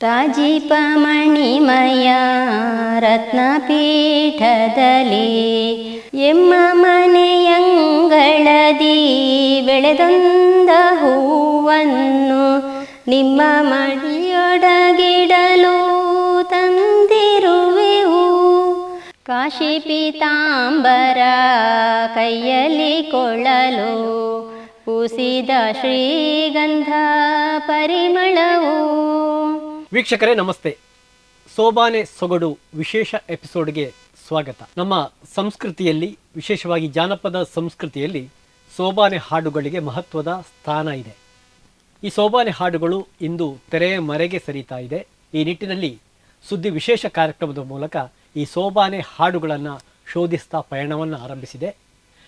ರಾಜೀಪಮಣಿಮಯ ರತ್ನಪೀಠದಲ್ಲಿ ಎಮ್ಮ ಮನೆಯಂಗಳದಿ ಬೆಳೆದೊಂದ ಹೂವನ್ನು ನಿಮ್ಮ ಮಡಿಯೊಡಗಿಡಲು ತಂದಿರುವೆವು. ಕಾಶಿ ಪೀತಾಂಬರ ಕೈಯಲ್ಲಿ ಕೊಳ್ಳಲು ಪೂಸಿದ ಶ್ರೀಗಂಧ ಪರಿಮಳವು. ವೀಕ್ಷಕರೇ, ನಮಸ್ತೆ. ಸೋಬಾನೆ ಸೊಗಡು ವಿಶೇಷ ಎಪಿಸೋಡ್ಗೆ ಸ್ವಾಗತ. ನಮ್ಮ ಸಂಸ್ಕೃತಿಯಲ್ಲಿ, ವಿಶೇಷವಾಗಿ ಜಾನಪದ ಸಂಸ್ಕೃತಿಯಲ್ಲಿ ಸೋಬಾನೆ ಹಾಡುಗಳಿಗೆ ಮಹತ್ವದ ಸ್ಥಾನ ಇದೆ. ಈ ಸೋಬಾನೆ ಹಾಡುಗಳು ಇಂದು ತೆರೆಯ ಮರೆಗೆ ಸರಿತಾ ಇದೆ. ಈ ನಿಟ್ಟಿನಲ್ಲಿ ಸುದ್ದಿ ವಿಶೇಷ ಕಾರ್ಯಕ್ರಮದ ಮೂಲಕ ಈ ಸೋಬಾನೆ ಹಾಡುಗಳನ್ನು ಶೋಧಿಸ್ತಾ ಪಯಣವನ್ನು ಆರಂಭಿಸಿದೆ.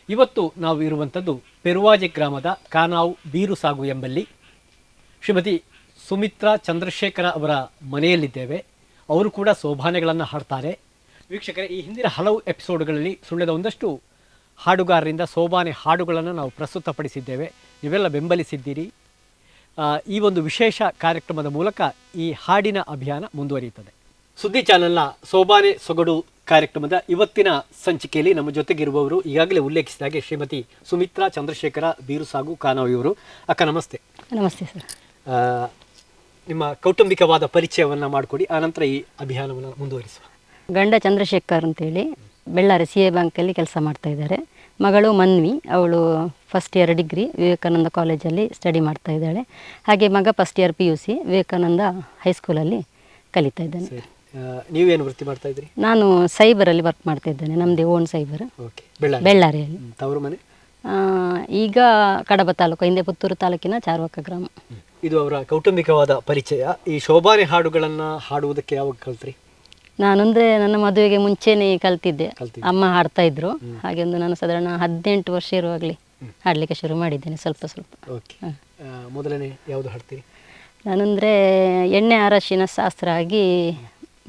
ಇವತ್ತು ನಾವು ಇರುವಂಥದ್ದು ಪೆರುವಾಜೆ ಗ್ರಾಮದ ಕಾನಾವು ಬೀರುಸಾಗು ಎಂಬಲ್ಲಿ. ಶ್ರೀಮತಿ ಸುಮಿತ್ರಾ ಚಂದ್ರಶೇಖರ ಅವರ ಮನೆಯಲ್ಲಿದ್ದೇವೆ. ಅವರು ಕೂಡ ಸೋಭಾನೆಗಳನ್ನು ಹಾಡ್ತಾರೆ. ವೀಕ್ಷಕರೇ ಈ ಹಿಂದಿನ ಹಲವು ಎಪಿಸೋಡ್ಗಳಲ್ಲಿ ಸುಳ್ಯದ ಒಂದಷ್ಟು ಹಾಡುಗಾರರಿಂದ ಸೋಬಾನೆ ಹಾಡುಗಳನ್ನು ನಾವು ಪ್ರಸ್ತುತಪಡಿಸಿದ್ದೇವೆ. ನೀವೆಲ್ಲ ಬೆಂಬಲಿಸಿದ್ದೀರಿ. ಈ ಒಂದು ವಿಶೇಷ ಕಾರ್ಯಕ್ರಮದ ಮೂಲಕ ಈ ಹಾಡಿನ ಅಭಿಯಾನ ಮುಂದುವರಿಯುತ್ತದೆ. ಸುದ್ದಿ ಚಾನೆಲ್ನ ಸೋಬಾನೆ ಸೊಗಡು ಕಾರ್ಯಕ್ರಮದ ಇವತ್ತಿನ ಸಂಚಿಕೆಯಲ್ಲಿ ನಮ್ಮ ಜೊತೆಗಿರುವವರು ಈಗಾಗಲೇ ಉಲ್ಲೇಖಿಸಿದ ಹಾಗೆ ಶ್ರೀಮತಿ ಸುಮಿತ್ರಾ ಚಂದ್ರಶೇಖರ ಬೀರುಸಾಗು ಕಾನವ್ ಇವರು ಅಕ್ಕ ನಮಸ್ತೆ. ನಮಸ್ತೆ ಸರ್. ನಿಮ್ಮ ಕೌಟುಂಬಿಕವಾದ ಪರಿಚಯವನ್ನು ಮಾಡಿಕೊಡಿ ಆನಂತರ ಈ ಅಭಿಯಾನವನ್ನು ಮುಂದುವರಿಸುವ. ಗಂಡ ಚಂದ್ರಶೇಖರ್ ಅಂತೇಳಿ ಬೆಳ್ಳಾರಿ ಸಿ ಎ ಬ್ಯಾಂಕಲ್ಲಿ ಕೆಲಸ ಮಾಡ್ತಾ ಇದ್ದಾರೆ. ಮಗಳು ಮನ್ವಿ ಅವಳು ಫಸ್ಟ್ ಇಯರ್ ಡಿಗ್ರಿ ವಿವೇಕಾನಂದ ಕಾಲೇಜಲ್ಲಿ ಸ್ಟಡಿ ಮಾಡ್ತಾ ಇದ್ದಾಳೆ. ಹಾಗೆ ಮಗ first year P U C Vivekananda ಹೈಸ್ಕೂಲಲ್ಲಿ ಕಲಿತಾ ಇದ್ದಾನೆ. ನೀವೇನು ವೃತ್ತಿ ಮಾಡ್ತಾ ಇದ್ರಿ ನಾನು ಸೈಬರಲ್ಲಿ ವರ್ಕ್ ಮಾಡ್ತಾ ಇದ್ದೇನೆ ನಮ್ಮದೇ ಓನ್ ಸೈಬರ್ ಓಕೆ ಬೆಳ್ಳಾರಿ ಬೆಳ್ಳಾರಿಯಲ್ಲಿ ತವರು ಮನೆ? ಈಗ ಕಡಬ ತಾಲೂಕು ಹಿಂದೆ ಪುತ್ತೂರು ತಾಲೂಕಿನ ಚಾರ್ವಕ ಗ್ರಾಮ. ಇದು ಅವರ ಕೌಟುಂಬಿಕವಾದ ಪರಿಚಯ. ಈ ಶೋಭಾನೆ ಹಾಡುಗಳನ್ನು ಹಾಡುವುದಕ್ಕೆ ಯಾವಾಗ ಕಲ್ತ್ರಿ? ನಾನಂದ್ರೆ ನನ್ನ ಮದುವೆಗೆ ಮುಂಚೆನೇ ಕಲ್ತಿದ್ದೆ. ಕಲ್ತಿದ್ದೆ. ಅಮ್ಮ ಹಾಡ್ತಾ ಇದ್ರು. ಹಾಗೆ ಒಂದು ನಾನು ಸಾಧಾರಣ ಹದಿನೆಂಟು ವರ್ಷ ಇರುವಾಗಲೇ ಹಾಡಲಿಕ್ಕೆ ಶುರು ಮಾಡಿದ್ದೇನೆ ಸ್ವಲ್ಪ ಸ್ವಲ್ಪ. ಓಕೆ. ಮೊದಲನೇ ಯಾವುದು ಹಾಡ್ತೀರಿ? ನಾನಂದ್ರೆ ಎಣ್ಣೆ ಅರಶಿನ ಶಾಸ್ತ್ರ ಆಗಿ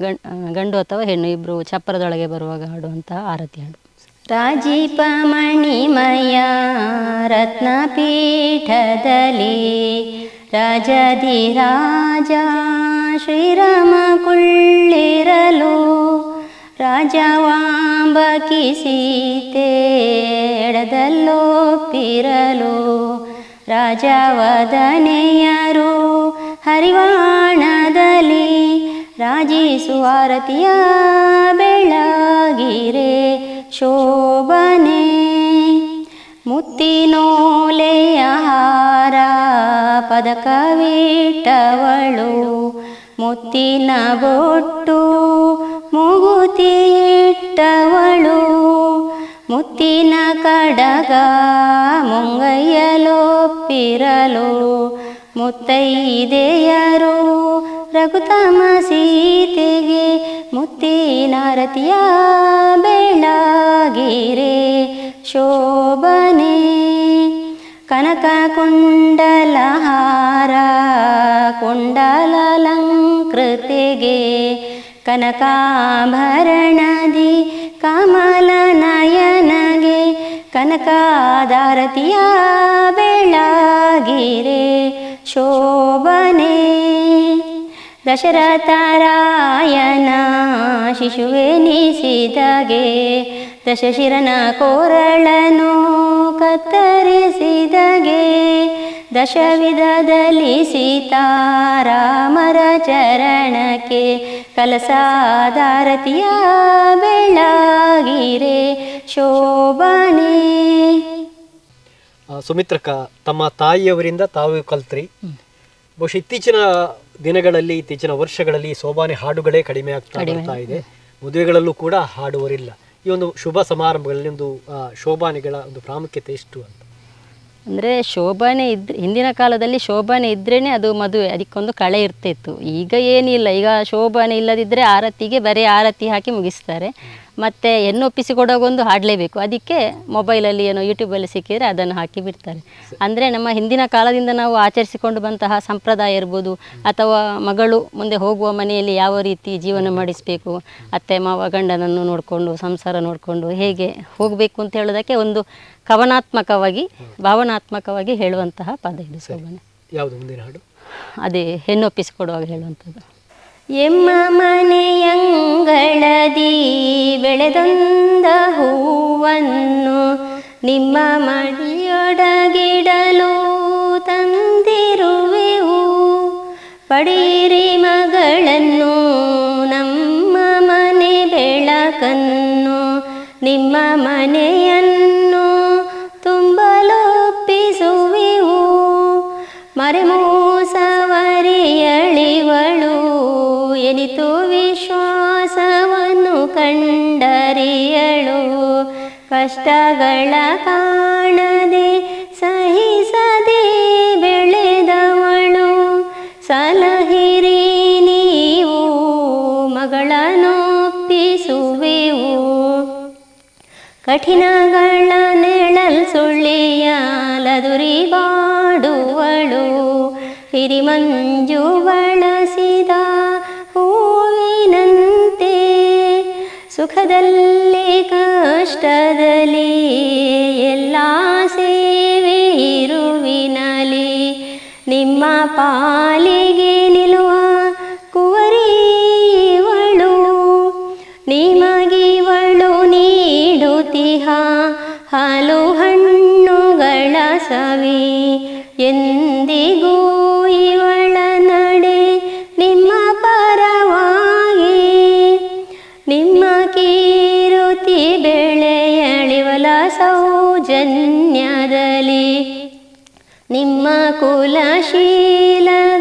ಗಂ ಆ, ಗಂಡು ಅಥವಾ ಹೆಣ್ಣು ಇಬ್ಬರು ಚಪ್ಪರದೊಳಗೆ ಬರುವಾಗ ಹಾಡುವಂತಹ ಆರತಿ ಹಾಡು. ರಾಜೀಪ ಮಣಿಮಯ ರತ್ನಪೀಠದಲ್ಲಿ ಶ್ರೀರಾಮ ಕುಳ್ಳಿರಲು ರಾಜವಾಂಬಕಿ ಸೀತೆ ಎಡದಲ್ಲೊಪ್ಪಿರಲು ರಾಜವದನೆಯರು ಹರಿವಾಣದಲ್ಲಿ ರಾಜಿಸುವಾರತಿಯ ಬೆಳಗಿರೆ ಶೋಭನೆ ಮುತ್ತಿನೋಲೆಯ ಹಾರ ಪದಕವಿಟ್ಟವಳು ಮುತ್ತಿನ ಬೊಟ್ಟು ಮುಗುತಿಟ್ಟವಳು ಮುತ್ತಿನ ಕಡಗ ಮುಂಗೈಯಲೊಪ್ಪಿರಲು ಮುತ್ತೈದೆಯರು ರಘುತಮ ಸೀತೆಗೆ ಮುತ್ತಿನಾರತಿಯ ಬೆಳಗಿರೆ ಶೋಭನೆ ಕನಕ ಕುಂಡಲಹಾರ ಕುಂಡಲಲಂಕೃತಿಗೆ ಕನಕಾಭರಣದಿ ಕಮಲ ನಯನಗೆ ಕನಕಾದಾರತಿಯ ಬೆಳಗಿರೆ ಶೋಭನೆ ದಶರಥರಾಯನ ಶಿಶುವೆನಿಸಿದಗೆ ದಶಶಿರನ ಕೋರಳನು ಕತ್ತರಿಸಿದಗೆ ದಶವಿಧದಲ್ಲಿ ಸೀತಾರಾಮರ ಚರಣಕ್ಕೆ ಕಲಸಾದಾರತಿಯ ಬೆಳಗಿರೆ ಶೋಭನೆ. ಸುಮಿತ್ರಕ್ಕ ತಮ್ಮ ತಾಯಿಯವರಿಂದ ತಾವು ಕಲ್ತ್ರಿ. ಬಹುಶಃ ಇತ್ತೀಚಿನ ದಿನಗಳಲ್ಲಿ ಇತ್ತೀಚಿನ ವರ್ಷಗಳಲ್ಲಿ ಸೋಬಾನೆ ಹಾಡುಗಳೇ ಕಡಿಮೆ ಆಗ್ತಾ ಬರ್ತಾ ಇದೆ. ಮದುವೆಗಳಲ್ಲೂ ಕೂಡ ಹಾಡುವರಿಲ್ಲ. ಈ ಒಂದು ಶುಭ ಸಮಾರಂಭಗಳಲ್ಲಿ ಒಂದು ಶೋಭಾನೆಗಳ ಒಂದು ಪ್ರಾಮುಖ್ಯತೆ ಎಷ್ಟು ಅಂತ? ಅಂದರೆ ಶೋಭಾನೆ ಇದ್ರೆ ಹಿಂದಿನ ಕಾಲದಲ್ಲಿ ಶೋಭಾನೆ ಇದ್ರೇ ಅದು ಮದುವೆ ಅದಕ್ಕೊಂದು ಕಳೆ ಇರ್ತಿತ್ತು. ಈಗ ಏನಿಲ್ಲ ಈಗ ಶೋಭಾನೆ ಇಲ್ಲದಿದ್ದರೆ ಆರತಿಗೆ ಬರೀ ಆರತಿ ಹಾಕಿ ಮುಗಿಸ್ತಾರೆ. ಮತ್ತು ಹೆಣ್ಣು ಒಪ್ಪಿಸಿ ಕೊಡೋಗೊಂದು ಹಾಡಲೇಬೇಕು. ಅದಕ್ಕೆ ಮೊಬೈಲಲ್ಲಿ ಏನೋ ಯೂಟ್ಯೂಬಲ್ಲಿ ಸಿಕ್ಕಿದರೆ ಅದನ್ನು ಹಾಕಿ ಬಿಡ್ತಾರೆ. ಅಂದರೆ ನಮ್ಮ ಹಿಂದಿನ ಕಾಲದಿಂದ ನಾವು ಆಚರಿಸಿಕೊಂಡು ಬಂತಹ ಸಂಪ್ರದಾಯ ಇರ್ಬೋದು ಅಥವಾ ಮಗಳು ಮುಂದೆ ಹೋಗುವ ಮನೆಯಲ್ಲಿ ಯಾವ ರೀತಿ ಜೀವನ ಮಾಡಿಸಬೇಕು ಅತ್ತೆ ಮಾವ ಗಂಡನನ್ನು ನೋಡಿಕೊಂಡು ಸಂಸಾರ ನೋಡಿಕೊಂಡು ಹೇಗೆ ಹೋಗಬೇಕು ಅಂತ ಹೇಳೋದಕ್ಕೆ ಒಂದು ಕವನಾತ್ಮಕವಾಗಿ ಭಾವನಾತ್ಮಕವಾಗಿ ಹೇಳುವಂತಹ ಪದ ಇದು ಸೋಬನೆ ಯಾವುದು ಮುಂದಿನ ಹಾಡು? ಅದೇ ಹೆಣ್ಣೊಪ್ಪಿಸಿಕೊಡುವಾಗ ಹೇಳುವಂಥದ್ದು. ಎಮ್ಮ ಮನೆಯಂಗಳದಿ ಬೆಳೆದೊಂದ ಹೂವನ್ನು ನಿಮ್ಮ ಮಡಿಯೊಡಗಿಡಲು ತಂದಿರುವೆವು. ಪಡೀರಿ ಮಗಳನ್ನು ನಮ್ಮ ಮನೆ ಬೆಳಕನ್ನು ನಿಮ್ಮ ಕಷ್ಟಗಳ ಕಾಣದೆ ಸಹಿಸದೆ ಬೆಳೆದವಳು. ಸಲಹಿರಿ ನೀವು ಮಗಳನ್ನೊಪ್ಪಿಸುವೆವು ಕಠಿಣಗಳ ನೆಳಲ್ ಸುಳ್ಳಿಯಾಲದುರಿ ಬಾಡುವಳು. ಹಿರಿಮಂಜು ಬಳಸಿದ ಹೂವಿನಂತೆ ಸುಖದಲ್ಲಿ ಕಷ್ಟದಲ್ಲಿ ಎಲ್ಲ ಸೇವೆ ಇರುವಿನಲಿ ನಿಮ್ಮ ಪಾಲಿಗೆ ಸೌಜನ್ಯದಲ್ಲಿ ನಿಮ್ಮ ಕುಲಶೀಲಗಳು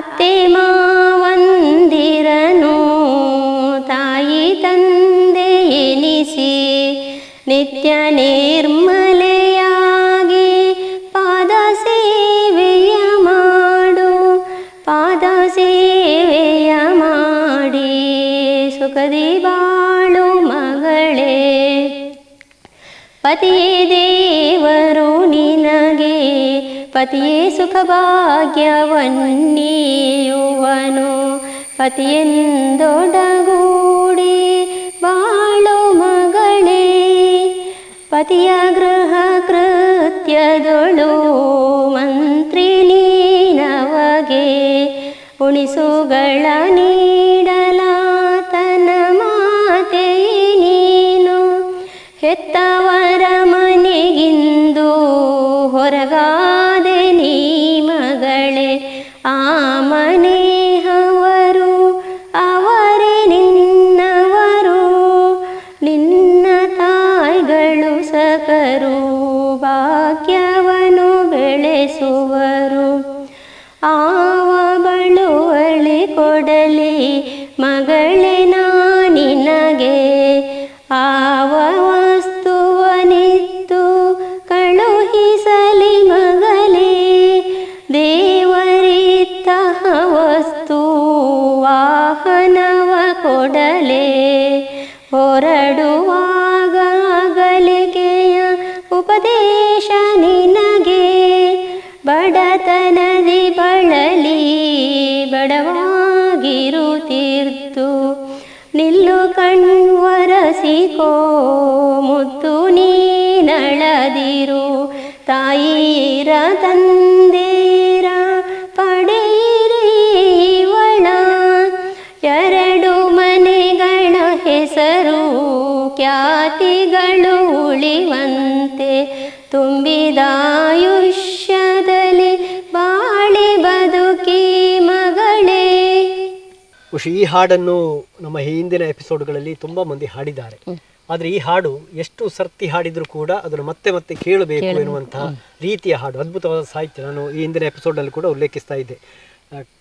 ಅತ್ತೆ ಮಾವಂದಿರನು ತಾಯಿ ತಂದೆ ಎನಿಸಿ ನಿತ್ಯ ನಿರ್ಮಲೆಯಾಗಿ ಪಾದ ಸೇವೆಯ ಮಾಡು. ಪಾದ ಸೇವೆಯ ಮಾಡಿ ಸುಖದಿ ಬಾಳು ಮಗಳೇ. ಪತಿಯೇ ಪತಿಯೇ ಸುಖಭಾಗ್ಯವನ್ನೀಯುವನು. ಪತಿಯೆಂದೊಡಗೂಡಿ ಬಾಳು ಮಗಳೇ. ಪತಿಯ ಗೃಹ ಕೃತ್ಯದೊಳು ಮಂತ್ರಿ ನೀನವಗೆ. ಉಣಿಸುಗಳ ನೀಡಲಾತನ ಹೊರಗಾದೆ ನೀ ಮಗಳೇ ಖ್ಯಾತಿಗಳು ಉಳಿವಂತೆ ತುಂಬಿದಾಯುಷ್ಯದಲ್ಲಿ ಬಾಳಿ ಬದುಕಿ ಮಗಳೇ. ಖುಷಿ ಈ ಹಾಡನ್ನು ನಮ್ಮ ಹಿಂದಿನ ಎಪಿಸೋಡ್ಗಳಲ್ಲಿ ತುಂಬಾ ಮಂದಿ ಹಾಡಿದ್ದಾರೆ. ಆದ್ರೆ ಈ ಹಾಡು ಎಷ್ಟು ಸರ್ತಿ ಹಾಡಿದ್ರು ಕೂಡ ಅದನ್ನು ಮತ್ತೆ ಮತ್ತೆ ಕೇಳಬೇಕು ಎನ್ನುವಂತಹ ರೀತಿಯ ಹಾಡು ಅದ್ಭುತವಾದ ಸಾಹಿತ್ಯ ನಾನು ಈ ಹಿಂದಿನ ಎಪಿಸೋಡ್ನಲ್ಲಿ ಕೂಡ ಉಲ್ಲೇಖಿಸ್ತಾ ಇದ್ದೆ.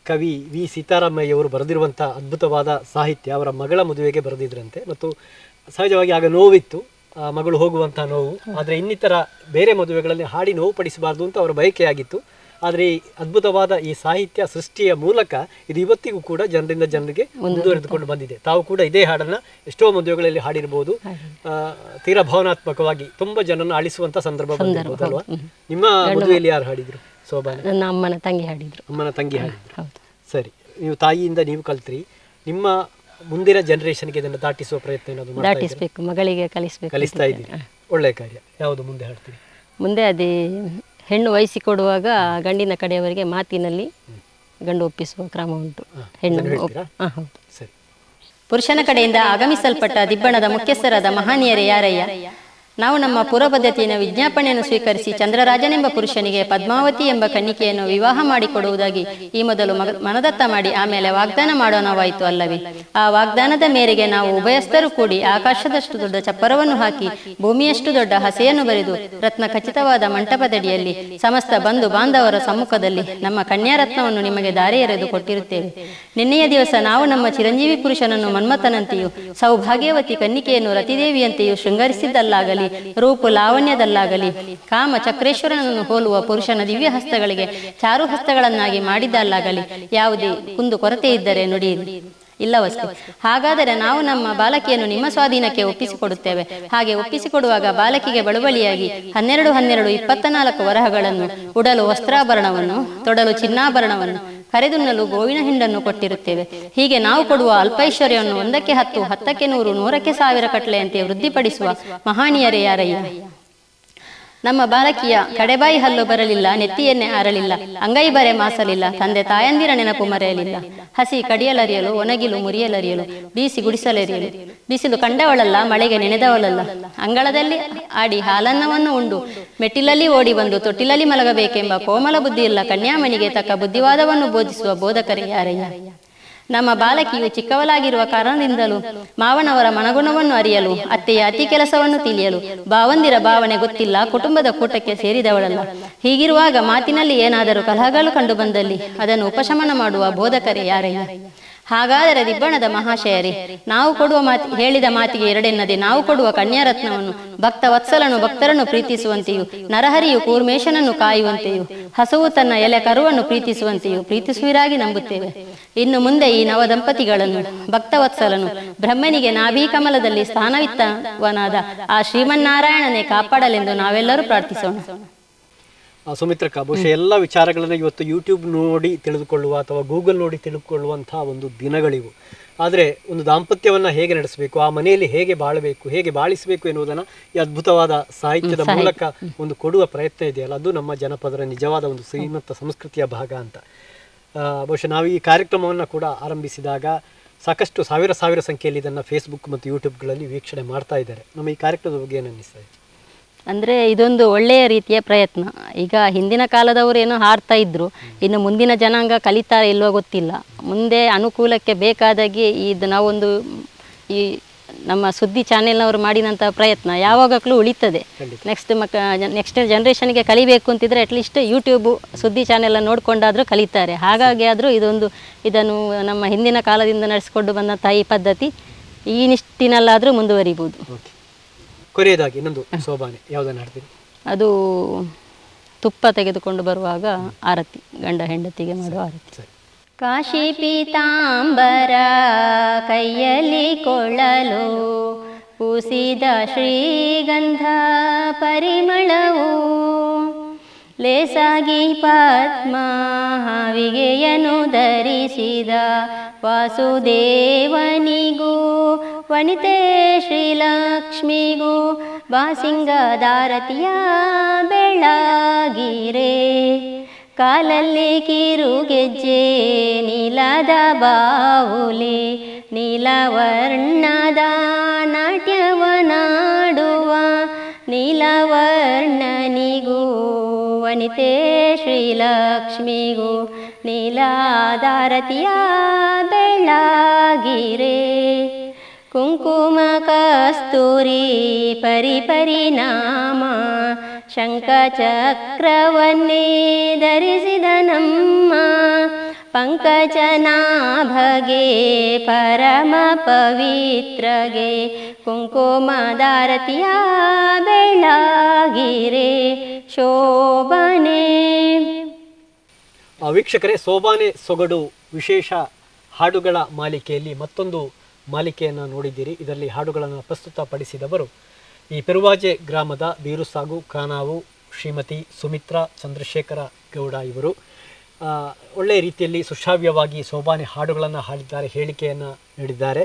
ಕವಿ ವಿ. ಸೀತಾರಾಮಯ್ಯವರು ಬರೆದಿರುವಂತಹ ಅದ್ಭುತವಾದ ಸಾಹಿತ್ಯ ಅವರ ಮಗಳ ಮದುವೆಗೆ ಬರೆದಿದ್ರಂತೆ. ಮತ್ತು ಸಹಜವಾಗಿ ಆಗ ನೋವಿತ್ತು. ಮಗಳು ಹೋಗುವಂತಹ ನೋವು. ಆದರೆ ಇನ್ನಿತರ ಬೇರೆ ಮದುವೆಗಳಲ್ಲಿ ಹಾಡಿ ನೋವು ಪಡಿಸಬಾರ್ದು ಅಂತ ಅವರ ಬಯಕೆಯಾಗಿತ್ತು. ಆದರೆ ಈ ಅದ್ಭುತವಾದ ಈ ಸಾಹಿತ್ಯ ಸೃಷ್ಟಿಯ ಮೂಲಕ ಇದು ಇವತ್ತಿಗೂ ಕೂಡ ಜನರಿಂದ ಜನರಿಗೆ ಮುಂದುವರೆದುಕೊಂಡು ಬಂದಿದೆ. ತಾವು ಕೂಡ ಇದೇ ಹಾಡನ್ನ ಎಷ್ಟೋ ಮದುವೆಗಳಲ್ಲಿ ಹಾಡಿರ್ಬೋದು. ತೀರಾ ಭಾವನಾತ್ಮಕವಾಗಿ ತುಂಬಾ ಜನರನ್ನು ಅಳಿಸುವಂತ ಸಂದರ್ಭ ಬಂದಿರಬಹುದಲ್ವಾ ನಿಮ್ಮ ಮದುವೆಯಲ್ಲಿ ಯಾರು ಹಾಡಿದ್ರು? ಸೋಬಾನೆ ನನ್ನ ಅಮ್ಮನ ತಂಗಿ ಹಾಡಿದ್ರು. ಅಮ್ಮನ ತಂಗಿ ಹಾಡಿದ್ರು. ಸರಿ. ನೀವು ತಾಯಿಯಿಂದ ನೀವು ಕಲ್ತ್ರಿ. ನಿಮ್ಮ ಮುಂದಿನ ಜನರೇಷನ್ಗೆ ಇದನ್ನು ದಾಟಿಸುವ ಪ್ರಯತ್ನ ಏನಾದರೂ ಮಾಡ್ತಾ ಇದ್ದೀರಾ? ದಾಟಿಸ್ಬೇಕು ಮಗಳಿಗೆ ಕಲಿಸಬೇಕು ಕಲಿಸ್ತಾ ಇದ್ದೀನಿ ಒಳ್ಳೆ ಕಾರ್ಯ. ಯಾವುದು ಮುಂದೆ ಹಾಡ್ತೀರಿ ಮುಂದೆ ಅದೇ ಹೆಣ್ಣು ವಹಿಸಿ ಕೊಡುವಾಗ ಗಂಡಿನ ಕಡೆಯವರಿಗೆ ಮಾತಿನಲ್ಲಿ ಗಂಡು ಒಪ್ಪಿಸುವ ಕ್ರಮ ಉಂಟು. ಹೆಣ್ಣು ಒಪ್- ಹಾ, ಹೌದು. ಸರಿ. ಪುರುಷನ ಕಡೆಯಿಂದ ಆಗಮಿಸಲ್ಪಟ್ಟ ದಿಬ್ಬಣದ ಮುಖ್ಯಸ್ಥರಾದ ಮಹಾನೀಯರೇ ಯಾರಯ್ಯ? ನಾವು ನಮ್ಮ ಪುರಪದ್ಧತಿಯನ್ನು ವಿಜ್ಞಾಪನೆಯನ್ನು ಸ್ವೀಕರಿಸಿ ಚಂದ್ರರಾಜನೆಂಬ ಪುರುಷನಿಗೆ ಪದ್ಮಾವತಿ ಎಂಬ ಕನ್ನಿಕೆಯನ್ನು ವಿವಾಹ ಮಾಡಿಕೊಡುವುದಾಗಿ ಈ ಮೊದಲು ಮನದತ್ತ ಮಾಡಿ ಆಮೇಲೆ ವಾಗ್ದಾನ ಮಾಡೋಣವಾಯಿತು ಅಲ್ಲವೇ. ಆ ವಾಗ್ದಾನದ ಮೇರೆಗೆ ನಾವು ಉಭಯಸ್ಥರು ಕೂಡಿ ಆಕಾಶದಷ್ಟು ದೊಡ್ಡ ಚಪ್ಪರವನ್ನು ಹಾಕಿ ಭೂಮಿಯಷ್ಟು ದೊಡ್ಡ ಹಸೆಯನ್ನು ಬರೆದು ರತ್ನ ಖಚಿತವಾದ ಮಂಟಪದಡಿಯಲ್ಲಿ ಸಮಸ್ತ ಬಂಧು ಬಾಂಧವರ ಸಮ್ಮುಖದಲ್ಲಿ ನಮ್ಮ ಕನ್ಯಾರತ್ನವನ್ನು ನಿಮಗೆ ದಾರಿ ಎರೆದು ಕೊಟ್ಟಿರುತ್ತೇವೆ. ನಿನ್ನೆಯ ದಿವಸ ನಾವು ನಮ್ಮ ಚಿರಂಜೀವಿ ಪುರುಷನನ್ನು ಮನ್ಮಥನಂತೆಯೂ ಸೌಭಾಗ್ಯವತಿ ಕನ್ನಿಕೆಯನ್ನು ರತಿದೇವಿಯಂತೆಯೂ ಶೃಂಗರಿಸಿದ್ದಲ್ಲಾಗಲಿ ರೂಪು ಲಾವಣ್ಯದಲ್ಲಾಗಲಿ ಕಾಮ ಚಕ್ರೇಶ್ವರನನ್ನು ಹೋಲುವ ಪುರುಷನ ದಿವ್ಯ ಹಸ್ತಗಳಿಗೆ ಚಾರು ಹಸ್ತಗಳನ್ನಾಗಿ ಮಾಡಿದ್ದಲ್ಲಾಗಲಿ, ಯಾವುದೇ ಕುಂದು ಕೊರತೆ ಇದ್ದರೆ ನುಡಿಯಿರಿ ಇಲ್ಲವಷ್ಟೇ. ಹಾಗಾದರೆ ನಾವು ನಮ್ಮ ಬಾಲಕಿಯನ್ನು ನಿಮ್ಮ ಸ್ವಾಧೀನಕ್ಕೆ ಒಪ್ಪಿಸಿಕೊಡುತ್ತೇವೆ. ಹಾಗೆ ಒಪ್ಪಿಸಿಕೊಡುವಾಗ ಬಾಲಕಿಗೆ ಬಳುವಳಿಯಾಗಿ ಹನ್ನೆರಡು ಹನ್ನೆರಡು ಇಪ್ಪತ್ತ ನಾಲ್ಕು ವರಹಗಳನ್ನು, ಉಡಲು ವಸ್ತ್ರಾಭರಣವನ್ನು, ತೊಡಲು ಚಿನ್ನಾಭರಣವನ್ನು ಕರೆದುಣ್ಣಲು ಗೋವಿನ ಹಿಂಡನ್ನು ಕೊಟ್ಟಿರುತ್ತೇವೆ. ಹೀಗೆ ನಾವು ಕೊಡುವ ಅಲ್ಪೈಶ್ವರ್ಯವನ್ನು ಒಂದಕ್ಕೆ ಹತ್ತು, ಹತ್ತಕ್ಕೆ ನೂರು, ನೂರಕ್ಕೆ ಸಾವಿರ ಕಟ್ಲೆಯಂತೆ ವೃದ್ಧಿಪಡಿಸುವ ಮಹಾನೀಯರೇ ಯಾರಯ್ಯ? ನಮ್ಮ ಬಾಲಕಿಯ ಕಡೆಬಾಯಿ ಹಲ್ಲು ಬರಲಿಲ್ಲ, ನೆತ್ತಿಯನ್ನೇ ಆರಲಿಲ್ಲ, ಅಂಗೈ ಬರೆ ಮಾಸಲಿಲ್ಲ, ತಂದೆ ತಾಯಂದಿರ ನೆನಪು ಮರೆಯಲಿಲ್ಲ. ಹಸಿ ಕಡಿಯಲರಿಯಲು, ಒಣಗಿಲು ಮುರಿಯಲರಿಯಲು, ಬೀಸಿ ಗುಡಿಸಲರಿಯಲು, ಬಿಸಿಲು ಕಂಡವಳಲ್ಲ, ಮಳೆಗೆ ನೆನೆದವಳಲ್ಲ. ಅಂಗಳದಲ್ಲಿ ಆಡಿ ಹಾಲನ್ನವನ್ನು ಉಂಡು, ಮೆಟ್ಟಿಲಲ್ಲಿ ಓಡಿ ಬಂದು ತೊಟ್ಟಿಲಲ್ಲಿ ಮಲಗಬೇಕೆಂಬ ಕೋಮಲ ಬುದ್ಧಿಯಿಲ್ಲ, ಕನ್ಯಾಮಣಿಗೆ ತಕ್ಕ ಬುದ್ಧಿವಾದವನ್ನು ಬೋಧಿಸುವ ಬೋಧಕರೇ ಯಾರಯ್ಯ? ನಮ್ಮ ಬಾಲಕಿಯು ಚಿಕ್ಕವಳಾಗಿರುವ ಕಾರಣದಿಂದಲೂ ಮಾವನವರ ಮನಗುಣವನ್ನು ಅರಿಯಲು, ಅತ್ತೆಯ ಅತಿ ಕೆಲಸವನ್ನು ತಿಳಿಯಲು ಭಾವಂದಿರ ಭಾವನೆ ಗೊತ್ತಿಲ್ಲ, ಕುಟುಂಬದ ಕೂಟಕ್ಕೆ ಸೇರಿದವಳಲ್ಲ. ಹೀಗಿರುವಾಗ ಮಾತಿನಲ್ಲಿ ಏನಾದರೂ ಕಲಹಗಳು ಕಂಡು ಬಂದಲ್ಲಿ ಅದನ್ನು ಉಪಶಮನ ಮಾಡುವ ಬೋಧಕರೇ ಯಾರಯ್ಯ ಹಾಗಾದರೆ ದಿಬ್ಬಣದ ಮಹಾಶಯರೇ, ನಾವು ಕೊಡುವ ಮಾತಿ, ಹೇಳಿದ ಮಾತಿಗೆ ಎರಡೆನ್ನದೆ, ನಾವು ಕೊಡುವ ಕನ್ಯಾರತ್ನವನ್ನು, ಭಕ್ತ ವತ್ಸಲನು ಭಕ್ತರನ್ನು ಪ್ರೀತಿಸುವಂತೆಯೂ, ನರಹರಿಯು ಕೂರ್ಮೇಶನನ್ನು ಕಾಯುವಂತೆಯೂ, ಹಸುವು ತನ್ನ ಎಲೆ ಕರುವನ್ನು ಪ್ರೀತಿಸುವಂತೆಯೂ ಪ್ರೀತಿಸುವಿರಾಗಿ ನಂಬುತ್ತೇವೆ. ಇನ್ನು ಮುಂದೆ ಈ ನವ ದಂಪತಿಗಳನ್ನು ಭಕ್ತವತ್ಸಲನು ಬ್ರಹ್ಮನಿಗೆ ನಾಭೀ ಕಮಲದಲ್ಲಿ ಸ್ಥಾನವಿತ್ತವನಾದ ಆ ಶ್ರೀಮನ್ನಾರಾಯಣನೇ ಕಾಪಾಡಲೆಂದು ನಾವೆಲ್ಲರೂ ಪ್ರಾರ್ಥಿಸೋಣ. ಸುಮಿತ್ರಕ್ಕ ಬಹುಶಃ ಎಲ್ಲ ವಿಚಾರಗಳನ್ನು ಇವತ್ತು ಯೂಟ್ಯೂಬ್ ನೋಡಿ ತಿಳಿದುಕೊಳ್ಳುವ ಅಥವಾ ಗೂಗಲ್ ನೋಡಿ ತಿಳಿದುಕೊಳ್ಳುವಂತಹ ಒಂದು ದಿನಗಳಿವು. ಆದರೆ ಒಂದು ದಾಂಪತ್ಯವನ್ನು ಹೇಗೆ ನಡೆಸಬೇಕು ಆ ಮನೆಯಲ್ಲಿ ಹೇಗೆ ಬಾಳಬೇಕು ಹೇಗೆ ಬಾಳಿಸಬೇಕು ಎನ್ನುವುದನ್ನು ಈ ಅದ್ಭುತವಾದ ಸಾಹಿತ್ಯದ ಮೂಲಕ ಒಂದು ಕೊಡುವ ಪ್ರಯತ್ನ ಇದೆಯಲ್ಲ ಅದು ನಮ್ಮ ಜನಪದರ ನಿಜವಾದ ಒಂದು ಶ್ರೀಮಂತ ಸಂಸ್ಕೃತಿಯ ಭಾಗ ಅಂತ. ಬಹುಶಃ ನಾವು ಈ ಕಾರ್ಯಕ್ರಮವನ್ನು ಕೂಡ ಆರಂಭಿಸಿದಾಗ ಸಾಕಷ್ಟು ಸಾವಿರ ಸಾವಿರ ಸಂಖ್ಯೆಯಲ್ಲಿ ಇದನ್ನು ಫೇಸ್ಬುಕ್ ಮತ್ತು ಯೂಟ್ಯೂಬ್ಗಳಲ್ಲಿ ವೀಕ್ಷಣೆ ಮಾಡ್ತಾ ಇದ್ದಾರೆ. ನಮ್ಮ ಈ ಕಾರ್ಯಕ್ರಮದ ಬಗ್ಗೆ ಏನು ಅನ್ನಿಸ್ತಾ ಇದೆ ಅಂದರೆ ಇದೊಂದು ಒಳ್ಳೆಯ ರೀತಿಯ ಪ್ರಯತ್ನ. ಈಗ ಹಿಂದಿನ ಕಾಲದವರು ಏನೋ ಹಾಡ್ತಾ ಇದ್ರು. ಇನ್ನು ಮುಂದಿನ ಜನಾಂಗ ಕಲಿತಾ ಇಲ್ವೋ ಗೊತ್ತಿಲ್ಲ. ಮುಂದೆ ಅನುಕೂಲಕ್ಕೆ ಬೇಕಾದಾಗೆ ಇದು ನಾವೊಂದು ಈ ನಮ್ಮ ಸುದ್ದಿ ಚಾನೆಲ್ನವರು ಮಾಡಿದಂಥ ಪ್ರಯತ್ನ. ಯಾವಾಗಲೂ ಉಳಿತದೆ. ನೆಕ್ಸ್ಟ್ ಮಕ್ಕ ನೆಕ್ಸ್ಟ್ ಜನ್ರೇಷನ್ಗೆ ಕಲಿಬೇಕು ಅಂತಿದ್ರೆ ಅಟ್ಲೀಸ್ಟ್ ಯೂಟ್ಯೂಬು ಸುದ್ದಿ ಚಾನೆಲ್ ನೋಡಿಕೊಂಡಾದರೂ ಕಲಿತಾರೆ. ಹಾಗಾಗಿ ಆದರೂ ಇದೊಂದು ಇದನ್ನು ನಮ್ಮ ಹಿಂದಿನ ಕಾಲದಿಂದ ನಡೆಸಿಕೊಂಡು ಬಂದಂಥ ಈ ಪದ್ಧತಿ ಈ ನಿಷ್ಟಿನಲ್ಲಾದರೂ ಮುಂದುವರಿಬೋದು. ಕೊನೆಯದಾಗಿ ಇನ್ನೊಂದು ಸೋಬಾನೆ ಯಾವುದನ್ನು ಹಾಡ್ತೀರಿ? ಅದು ತುಪ್ಪ ತೆಗೆದುಕೊಂಡು ಬರುವಾಗ ಆರತಿ ಗಂಡ ಹೆಂಡತಿಗೆ ಮಾಡುವ ಆರತಿ. ಕಾಶಿ ಪೀತಾಂಬರ ಕೈಯಲ್ಲಿ ಕೊಳ್ಳಲು ಪೂಸಿದ ಶ್ರೀಗಂಧ ಪರಿಮಳವು ಲೇಸಾಗಿ ಪದ್ಮ ಹಾವಿಗೆಯನ್ನು ಧರಿಸಿದ ವಾಸುದೇವನಿಗೂ ವನಿತೆ ಶ್ರೀಲಕ್ಷ್ಮಿಗೂ ಬಾಸಿಂಗದಾರತಿಯ ಬೆಳಗಿರೆ ಕಾಲಲ್ಲಿ ಕಿರುಗೆಜ್ಜೆ ನೀಲದ ಬಾವುಲಿ ನೀಲವರ್ಣದ ನಾಟ್ಯವನಾಡುವ ನೀಲವರ್ಣನಿಗೂ ವನಿತೆ ಶ್ರೀಲಕ್ಷ್ಮಿಗೂ ನೀಲಾದಾರತಿಯ ಬೆಳಗಿರೆ ಕುಂಕುಮ ಕಸ್ತೂರಿ ಪರಿಪರಿಣಾಮ ಶಂಕಚಕ್ರವನ್ನೇ ಧರಿಸಿದ ನಮ್ಮ ಪಂಕಜನಾಭಗೆ ಪರಮ ಪವಿತ್ರಗೆ ಕುಂಕುಮದಾರತಿಯ ಬೆಳಗಿರೆ ಶೋಭನೆ. ವೀಕ್ಷಕರೇ, ಸೋಬಾನೆ ಸೊಗಡು ವಿಶೇಷ ಹಾಡುಗಳ ಮಾಲಿಕೆಯಲ್ಲಿ ಮತ್ತೊಂದು ಮಾಲಿಕೆಯನ್ನು ನೋಡಿದ್ದೀರಿ. ಇದರಲ್ಲಿ ಹಾಡುಗಳನ್ನು ಪ್ರಸ್ತುತಪಡಿಸಿದವರು ಈ ಪೆರುವಾಜೆ ಗ್ರಾಮದ ಬೀರುಸಾಗು ಕಾನಾವು ಶ್ರೀಮತಿ ಸುಮಿತ್ರಾ ಚಂದ್ರಶೇಖರ ಗೌಡ ಇವರು. ಒಳ್ಳೆಯ ರೀತಿಯಲ್ಲಿ ಸುಶಾವ್ಯವಾಗಿ ಸೋಬಾನೆ ಹಾಡುಗಳನ್ನು ಹಾಡಿದ್ದಾರೆ ಹೇಳಿಕೆಯನ್ನು ನೀಡಿದ್ದಾರೆ.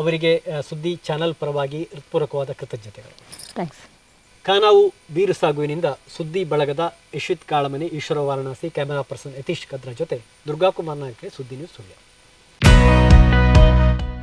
ಅವರಿಗೆ ಸುದ್ದಿ ಚಾನಲ್ ಪರವಾಗಿ ಹೃತ್ಪೂರ್ವಕವಾದ ಕೃತಜ್ಞತೆಗಳು. ಥ್ಯಾಂಕ್ಸ್ ಖಾನಾವು ಬೀರುಸಾಗುವಿನಿಂದ ಸುದ್ದಿ ಬಳಗದ ಯಶಿತ್ ಕಾಳಮನಿ ಈಶ್ವರ ವಾರಣಾಸಿ ಕ್ಯಾಮೆರಾ ಪರ್ಸನ್ ಯತೀಶ್ ಕದ್ರ ಜೊತೆ Durgakumar Nayke Suddi news Sullia.